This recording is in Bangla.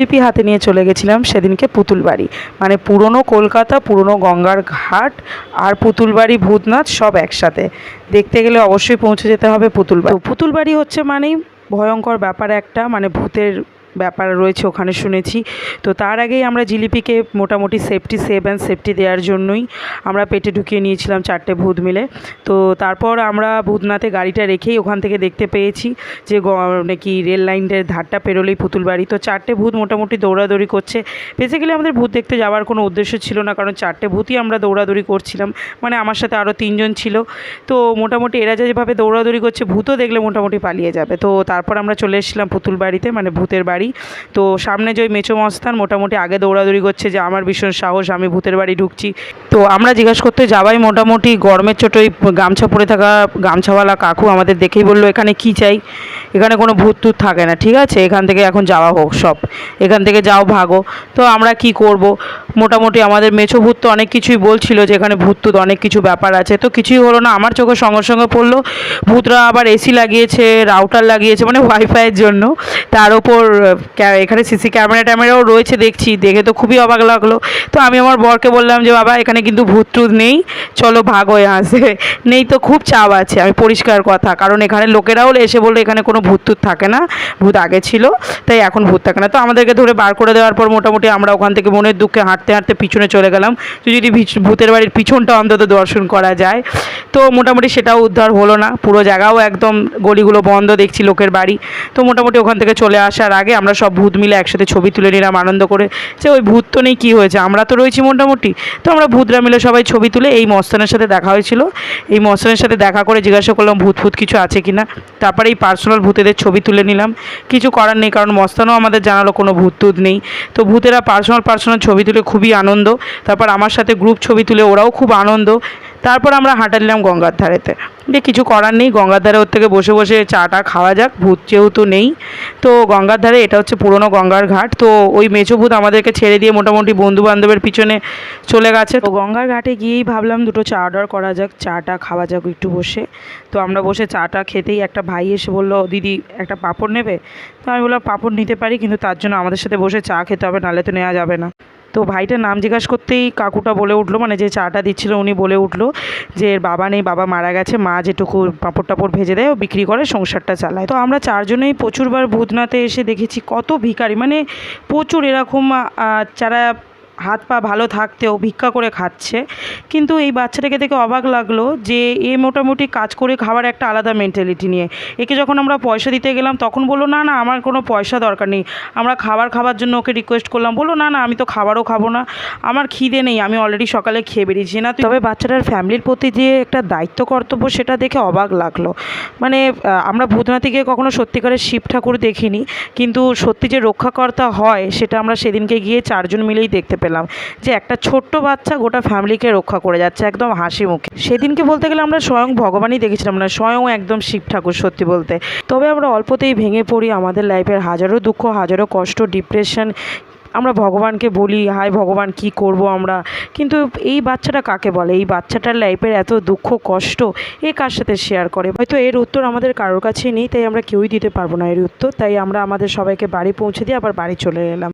লিপি হাতে নিয়ে চলে গেছিলাম সেদিনকে পুতুল বাড়ি মানে পুরনো কলকাতা, পুরনো গঙ্গার ঘাট আর পুতুল বাড়ি ভূতনাথ সব একসাথে। দেখতে গেলে অবশ্যই পৌঁছে যেতে হবে পুতুল বাড়ি পুতুল বাড়ি হচ্ছে মানেই ভয়ঙ্কর ব্যাপার একটা মানে ভূতের ব্যাপার রয়েছে ওখানে শুনেছি। তো তার আগেই আমরা জিলিপিকে মোটামুটি সেফটি সেভ অ্যান্ড সেফটি দেওয়ার জন্যই আমরা পেটে ঢুকিয়ে নিয়েছিলাম চারটে ভূত মিলে। তো তারপর আমরা ভূতনাথে গাড়িটা রেখেই ওখান থেকে দেখতে পেয়েছি যে নাকি রেল লাইনের ধারটা পেরোলেই পুতুল বাড়ি তো চারটে ভূত মোটামুটি দৌড়াদৌড়ি করছে। বেসিক্যালি আমাদের ভূত দেখতে যাওয়ার কোনো উদ্দেশ্য ছিল না, কারণ চারটে ভূতই আমরা দৌড়াদৌড়ি করছিলাম। মানে আমার সাথে আরও তিনজন ছিল। তো মোটামুটি এরা যেভাবে দৌড়াদৌড়ি করছে, ভূতও দেখলে মোটামুটি পালিয়ে যাবে। তো তারপর আমরা চলে এসেছিলাম পুতুল বাড়িতে মানে ভূতের বাড়ি। তো সামনে যে ওই মেচো মস্তান মোটামুটি আগে দৌড়াদৌড়ি করছে যে আমার ভীষণ সাহস, আমি ভূতের বাড়ি ঢুকছি। তো আমরা জিজ্ঞাসা করতে যাওয়াই মোটামুটি গরমের চোটে ওই গামছা পরে থাকা গামছাওয়ালা কাকু আমাদের দেখেই বলল, এখানে কি চাই? এখানে কোনো ভূত টুত থাকে না, ঠিক আছে? এখান থেকে এখন যাওয়া হোক সব। এখান থেকে যাও, ভাগো। তো আমরা কি করব? মোটামুটি আমাদের মেছো ভূত তো অনেক কিছুই বলছিল যে এখানে ভূত টুত অনেক কিছু ব্যাপার আছে। তো কিছুই হলো না, আমার চোখের সঙ্গে সঙ্গে পড়ল, ভূতরা আবার এসি লাগিয়েছে, রাউটার লাগিয়েছে মানে ওয়াইফাইয়ের জন্য। তার ওপর এখানে সিসি ক্যামেরা ট্যামেরাও রয়েছে দেখছি, দেখে তো খুবই অবাক লাগল। তো আমি আমার বরকে বললাম যে, বাবা, এখানে কিন্তু ভূত টুত নেই, চলো ভাগ হয়ে আসে। নেই তো খুব চাপ আছে, আমি পরিষ্কার কথা, কারণ এখানে লোকেরাও এসে বলল এখানে কোনো ভূত টুত থাকে না, ভূত আগে ছিল, তাই এখন ভূত থাকে না। তো আমাদেরকে ধরে বার করে দেওয়ার পর মোটামুটি আমরা ওখান থেকে মনের দুঃখে হাঁটতে হাঁটতে পিছনে চলে গেলাম। তো যদি ভূতের বাড়ির পিছনটা অন্তত দর্শন করা যায়। তো মোটামুটি সেটাও উদ্ধার হলো না, পুরো জায়গাও একদম গলিগুলো বন্ধ দেখছি লোকের বাড়ি। তো মোটামুটি ওখান থেকে চলে আসার আগে আমরা সব ভূত মিলে একসাথে ছবি তুলে নিলাম, আনন্দ করে। যে ওই ভূত তো নেই, কী হয়েছে? আমরা তো রয়েছি মোটামুটি। তো আমরা ভূতরা মিলে সবাই ছবি তুলে এই মস্তানের সাথে দেখা হয়েছিল। এই মস্তানের সাথে দেখা করে জিজ্ঞাসা করলাম, ভূত ভূত কিছু আছে কি না তারপরে এই পার্সোনাল ভূতেদের ছবি তুলে নিলাম। কিছু করার নেই, কারণ মস্তানও আমাদের জানালো কোনো ভূত টুত নেই। তো ভূতেরা পার্সোনাল পার্সোনাল ছবি তুলে খুবই আনন্দ। তারপর আমার সাথে গ্রুপ ছবি তুলে ওরাও খুব আনন্দ। তারপর আমরা হাঁটা নিলাম গঙ্গার ধারেতে। যে কিছু করার নেই, গঙ্গার ধারে ওর থেকে বসে বসে চাটা খাওয়া যাক, ভূত যেহেতু নেই। তো গঙ্গার ধারে এটা হচ্ছে পুরনো গঙ্গার ঘাট, তো ওই মেচো ভূত আমাদেরকে ছেড়ে দিয়ে মোটামুটি বন্ধু বান্ধবের পিছনে চলে গেছে। তো গঙ্গার ঘাটে গিয়েই ভাবলাম দুটো চা অর্ডার করা যাক, চাটা খাওয়া যাক একটু বসে। তো আমরা বসে চাটা খেতেই একটা ভাই এসে বলল, দিদি, একটা পাঁপড় নেবে? তো আমি বললাম, পাঁপড় নিতে পারি, কিন্তু তার জন্য আমাদের সাথে বসে চা খেতে হবে, নাহলে তো নেওয়া যাবে না। তো ভাইটার নাম জিজ্ঞাসা করতেই কাকুটা বলে উঠল মানে যে চাটা দিচ্ছিল উনি বলে উঠল যে বাবা নেই, বাবা মারা গেছে, মা যেটুকু পাপড় টাপড় ভেজে দেয়, ও বিক্রি করে, সংসারটা চালায়। তো আমরা চারজনেই প্রচুরবার ভূতনাথে এসে দেখেছি কত ভিখারি। মানে প্রচুর এরকম যারা হাত পা ভালো থাকতেও ভিক্ষা করে খাচ্ছে। কিন্তু এই বাচ্চাটাকে দেখে অবাক লাগল যে এ মোটামুটি কাজ করে খাওয়ার একটা আলাদা মেন্টালিটি নিয়ে। একে যখন আমরা পয়সা দিতে গেলাম, তখন বলল, না না, আমার কোনো পয়সা দরকার নেই। আমরা খাবার খাওয়ার জন্য ওকে রিকোয়েস্ট করলাম। বলল, না না, আমি তো খাবারও খাব না। আমার খিদে নেই, আমি অলরেডি সকালে খেয়ে বেরিয়েছি। না তবে বাচ্চাটার ফ্যামিলির প্রতি যে একটা দায়িত্ব কর্তব্য, সেটা দেখে অবাক লাগল। মানে আমরা ভূতনাথে গিয়ে কখনো সত্যিকারের শিব ঠাকুর দেখিনি। কিন্তু সত্যি যে রক্ষাকর্তা হয়, সেটা আমরা সেদিনকে গিয়ে চারজন মিলেই দেখতে পেলাম। যে একটা ছোট্ট বাচ্চা গোটা ফ্যামিলিকে রক্ষা করে যাচ্ছে একদম হাসি মুখে। সেদিনকে বলতে গেলে আমরা স্বয়ং ভগবানই দেখেছিলাম না, স্বয়ং একদম শিব ঠাকুর সত্যি বলতে। তবে আমরা অল্পতেই ভেঙে পড়ি আমাদের লাইফের হাজারো দুঃখ, হাজারো কষ্ট ডিপ্রেশন আমরা ভগবানকে বলি, হায় ভগবান, কি করব আমরা? কিন্তু এই বাচ্চাটা কাকে বলে? এই বাচ্চাটার লাইফের এত দুঃখ, কষ্ট, এ কার সাথে শেয়ার করে? হয়তো এর উত্তর আমাদের কারোর কাছে নেই, তাই আমরা কেউই দিতে পারব না এর উত্তর। তাই আমরা আমাদের সবাইকে বাড়ি পৌঁছে দিয়ে আবার বাড়ি চলে এলাম।